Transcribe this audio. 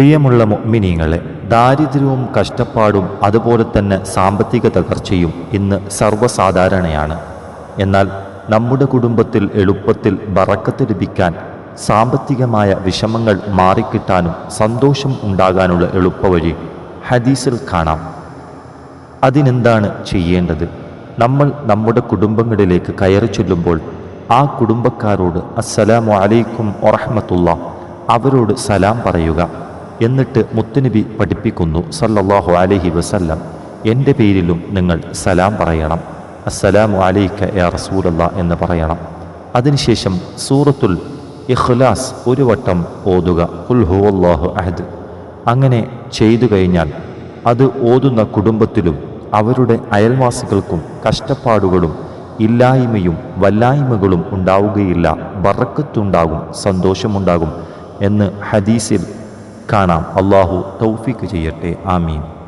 പ്രിയമുള്ള മിനിങ്ങളെ ദാരിദ്ര്യവും കഷ്ടപ്പാടും അതുപോലെ തന്നെ സാമ്പത്തിക തകർച്ചയും ഇന്ന് സർവസാധാരണയാണ്. എന്നാൽ നമ്മുടെ കുടുംബത്തിൽ എളുപ്പത്തിൽ ബറക്കത്ത് ലഭിക്കാൻ സാമ്പത്തികമായ വിഷമങ്ങൾ മാറിക്കിട്ടാനും സന്തോഷം ഉണ്ടാകാനുള്ള എളുപ്പവഴി ഹദീസിൽ കാണാം. അതിനെന്താണ് ചെയ്യേണ്ടത്? നമ്മൾ നമ്മുടെ കുടുംബങ്ങളിലേക്ക് കയറി ചൊല്ലുമ്പോൾ ആ കുടുംബക്കാരോട് അസ്സലാമു അലൈക്കും വറഹ്മത്തുള്ള അവരോട് സലാം പറയുക. എന്നിട്ട് മുത്തുനബി പഠിപ്പിക്കുന്നു സല്ലല്ലാഹു അലഹി വസല്ലം. എന്റെ പേരിലും നിങ്ങൾ സലാം പറയണം. അസ്സലാമു അലൈക്ക എ റസൂലല്ല എന്ന് പറയണം. അതിനുശേഷം സൂറത്തുൽ ഇഖ്ലാസ് ഒരു വട്ടം ഓതുക. കുൽ ഹുവല്ലാഹു അഹദ്. അങ്ങനെ ചെയ്തു കഴിഞ്ഞാൽ അത് ഓതുന്ന കുടുംബത്തിലും അവരുടെ അയൽവാസികൾക്കും കഷ്ടപ്പാടുകളും ഇല്ലായ്മയും വല്ലായ്മകളും ഉണ്ടാവുകയില്ല. ബറക്കത്തുണ്ടാകും സന്തോഷമുണ്ടാകും എന്ന് ഹദീസിൽ കാണാം. അള്ളാഹു തൗഫിക്ക് ചെയ്യട്ടെ. ആമീൻ.